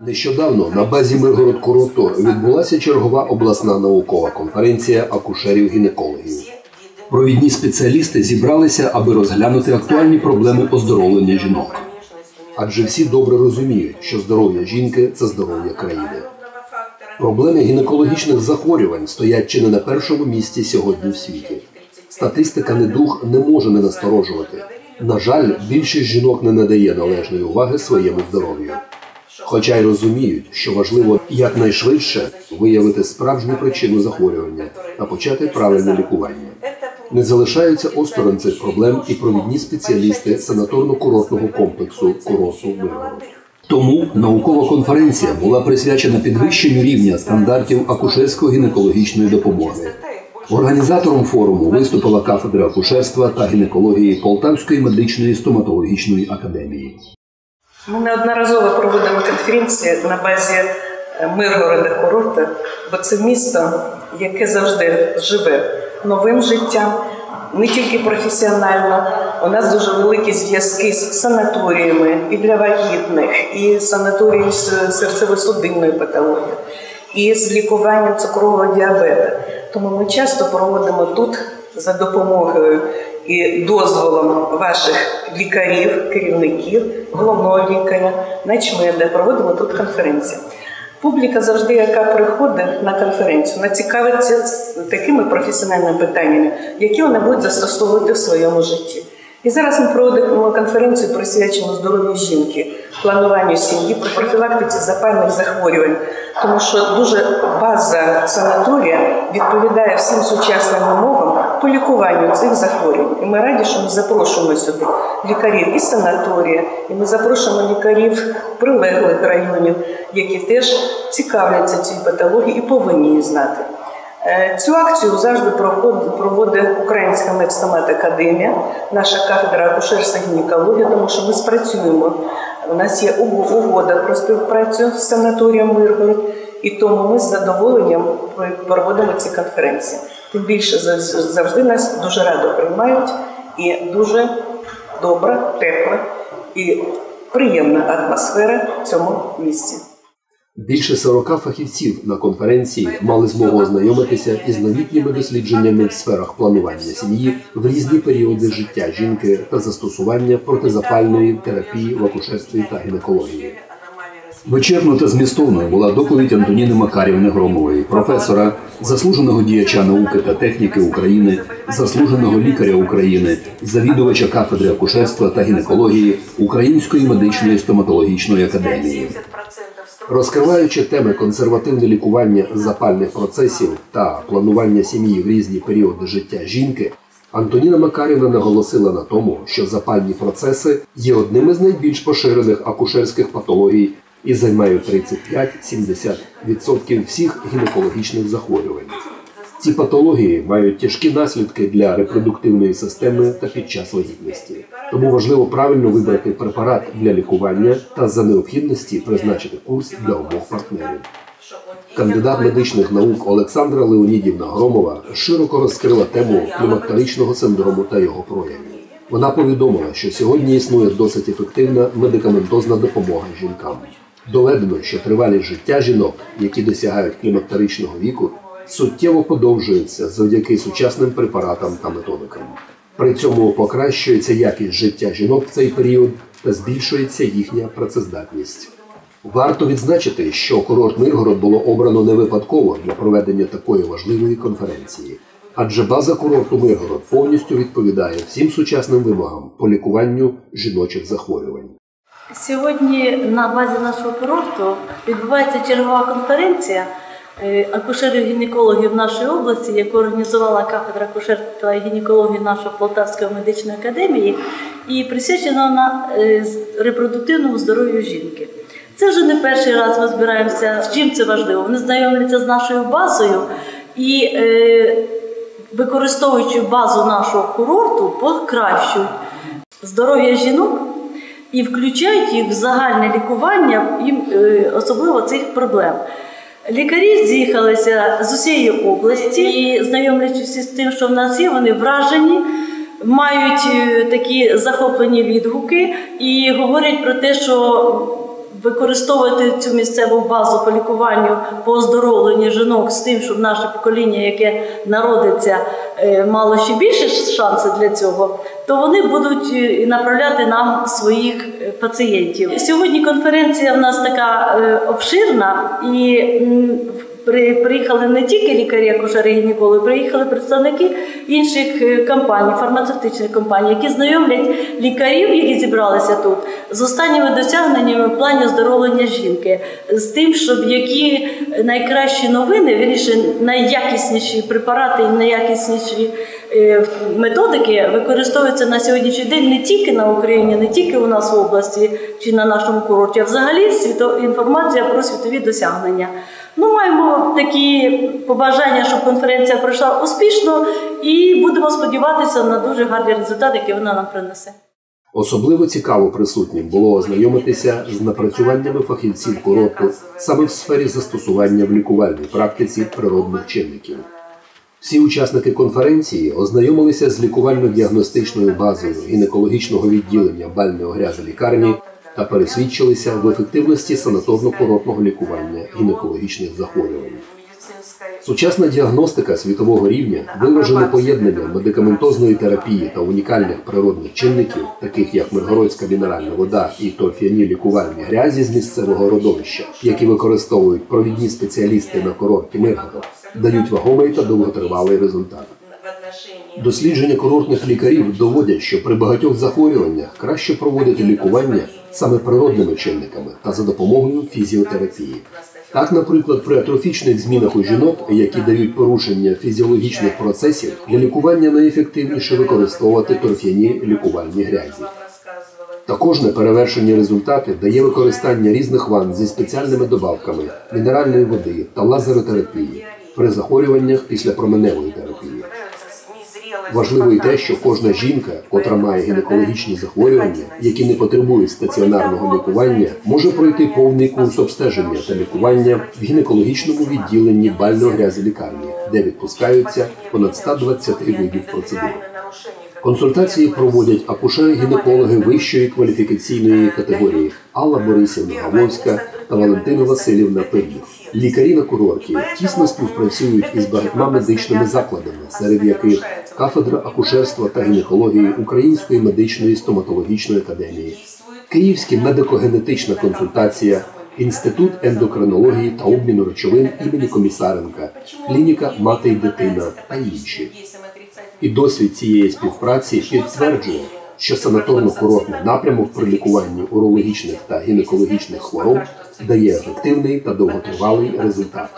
Нещодавно на базі Миргород курорту відбулася чергова обласна наукова конференція акушерів-гінекологів. Провідні спеціалісти зібралися, аби розглянути актуальні проблеми оздоровлення жінок. Адже всі добре розуміють, що здоров'я жінки це здоров'я країни. Проблеми гінекологічних захворювань стоять чи не на першому місці сьогодні в світі. Статистика недуг не може не насторожувати. На жаль, більшість жінок не надає належної уваги своєму здоров'ю. Хоча й розуміють, що важливо якнайшвидше виявити справжню причину захворювання та почати правильне лікування. Не залишаються осторонь цих проблем і провідні спеціалісти санаторно-курортного комплексу курорту Миргород. Тому наукова конференція була присвячена підвищенню рівня стандартів акушерсько-гінекологічної допомоги. Організатором форуму виступила кафедра акушерства та гінекології Полтавської медичної стоматологічної академії. Ми неодноразово проводимо конференції на базі е, Миргорода курорта, бо це місто, яке завжди живе новим життям, не тільки професіонально. У нас дуже великі зв'язки з санаторіями і для вагітних, і санаторії з серцево-судинною патологією, і з лікуванням цукрового діабету. Тому ми часто проводимо тут за допомогою і дозволом ваших лікарів, керівників, головного лікаря, начмеда, проводимо тут конференцію. Публіка завжди, яка приходить на конференцію, націкавиться такими професіональними питаннями, які вони будуть застосовувати в своєму житті. І зараз ми проводимо конференцію присвячену здоров'ю жінки, плануванню сім'ї, про профілактиці запальних захворювань, тому що дуже база санаторія відповідає всім сучасним вимогам по лікуванню цих захворювань. І ми раді, що ми запрошуємо сюди лікарів із санаторія, і ми запрошуємо лікарів прилеглих районів, які теж цікавляться цією патологією і повинні її знати. Цю акцію завжди проводить Українська медстомат академія, наша кафедра акушерства гінекології, тому що ми спрацюємо. У нас є угода про співпрацю з санаторієм Миргород, і тому ми з задоволенням проводимо ці конференції. Тим більше завжди нас дуже радо приймають і дуже добра, тепла і приємна атмосфера в цьому місці. Більше 40 фахівців на конференції мали змогу ознайомитися із новітніми дослідженнями в сферах планування сім'ї в різні періоди життя жінки та застосування протизапальної терапії в акушерстві та гінекології. Вичерпно та змістовною була доповідь Антоніни Макарівни Громової, професора, заслуженого діяча науки та техніки України, заслуженого лікаря України, завідувача кафедри акушерства та гінекології Української медичної стоматологічної академії. Розкриваючи теми консервативне лікування запальних процесів та планування сім'ї в різні періоди життя жінки, Антоніна Макарівна наголосила на тому, що запальні процеси є одним із найбільш поширених акушерських патологій і займають 35-70% всіх гінекологічних захворювань. Ці патології мають тяжкі наслідки для репродуктивної системи та під час вагітності. Тому важливо правильно вибрати препарат для лікування та за необхідності призначити курс для обох партнерів. Кандидат медичних наук Олександра Леонідівна Громова широко розкрила тему клімактеричного синдрому та його проявів. Вона повідомила, що сьогодні існує досить ефективна медикаментозна допомога жінкам. Доведено, що тривалість життя жінок, які досягають клімактеричного віку, суттєво подовжується завдяки сучасним препаратам та методикам. При цьому покращується якість життя жінок в цей період та збільшується їхня працездатність. Варто відзначити, що курорт Миргород було обрано не випадково для проведення такої важливої конференції, адже база курорту Миргород повністю відповідає всім сучасним вимогам по лікуванню жіночих захворювань. Сьогодні на базі нашого курорту відбувається чергова конференція акушерів-гінекологів нашої області, яку організувала кафедра акушерства і гінекології нашої Полтавської медичної академії, і присвячена вона репродуктивному здоров'ю жінки. Це вже не перший раз ми збираємося. З чим це важливо? Вони знайомляться з нашою базою і, е, використовуючи базу нашого курорту, покращують здоров'я жінок і включають їх в загальне лікування, їм, е, особливо цих проблем. Лікарі з'їхалися з усієї області. І, знайомлячись з тим, що в нас є, вони вражені, мають такі захоплені відгуки і говорять про те, що використовувати цю місцеву базу по лікуванню, по оздоровленню жінок з тим, щоб наше покоління, яке народиться, е, мало ще більше шансів для цього, то вони будуть е, направляти нам своїх е, пацієнтів. Сьогодні конференція в нас така е, обширна і. Приїхали не тільки лікарі, акушери, гінекологи, приїхали представники інших компаній, фармацевтичних компаній, які знайомлять лікарів, які зібралися тут, з останніми досягненнями в плані оздоровлення жінки, з тим, щоб які найкращі новини, вірніше, найякісніші препарати і найякісніші методики використовуються на сьогоднішній день не тільки на Україні, не тільки у нас в області чи на нашому курорті, а взагалі світо- інформація про світові досягнення. Ну, маємо такі побажання, щоб конференція пройшла успішно, і будемо сподіватися на дуже гарні результати, які вона нам принесе. Особливо цікаво присутнім було ознайомитися з напрацюваннями фахівців курорту саме в сфері застосування в лікувальній практиці природних чинників. Всі учасники конференції ознайомилися з лікувально-діагностичною базою гінекологічного відділення бальної грязи лікарні та пересвідчилися в ефективності санаторно-курортного лікування гінекологічних захворювань. Сучасна діагностика світового рівня виражене поєднання медикаментозної терапії та унікальних природних чинників, таких як миргородська мінеральна вода і торф'яні лікувальні грязі з місцевого родовища, які використовують провідні спеціалісти на курорті Миргород, дають вагомий та довготривалий результат. Дослідження курортних лікарів доводять, що при багатьох захворюваннях краще проводити лікування саме природними чинниками та за допомогою фізіотерапії. Так, наприклад, при атрофічних змінах у жінок, які дають порушення фізіологічних процесів, для лікування найефективніше використовувати торф'яні лікувальні грязі. Також неперевершені результати дає використання різних ванн зі спеціальними добавками мінеральної води та лазеротерапії при захворюваннях після променевої терапії. Важливо і те, що кожна жінка, котра має гінекологічні захворювання, які не потребують стаціонарного лікування, може пройти повний курс обстеження та лікування в гінекологічному відділенні бальної грязі лікарні, де відпускаються понад 120 видів процедур. Консультації проводять акушери-гінекологи вищої кваліфікаційної категорії Алла Борисівна Гавовська та Валентина Васильівна Пирдюк. Лікарі на курорті тісно співпрацюють із багатьма медичними закладами, серед яких кафедра акушерства та гінекології Української медичної стоматологічної академії, Київська медико-генетична консультація, Інститут ендокринології та обміну речовин імені Комісаренка, клініка Мати й дитина та інші. І досвід цієї співпраці підтверджує, що санаторно-курортний напрямок при лікуванні урологічних та гінекологічних хвороб дає ефективний та довготривалий результат.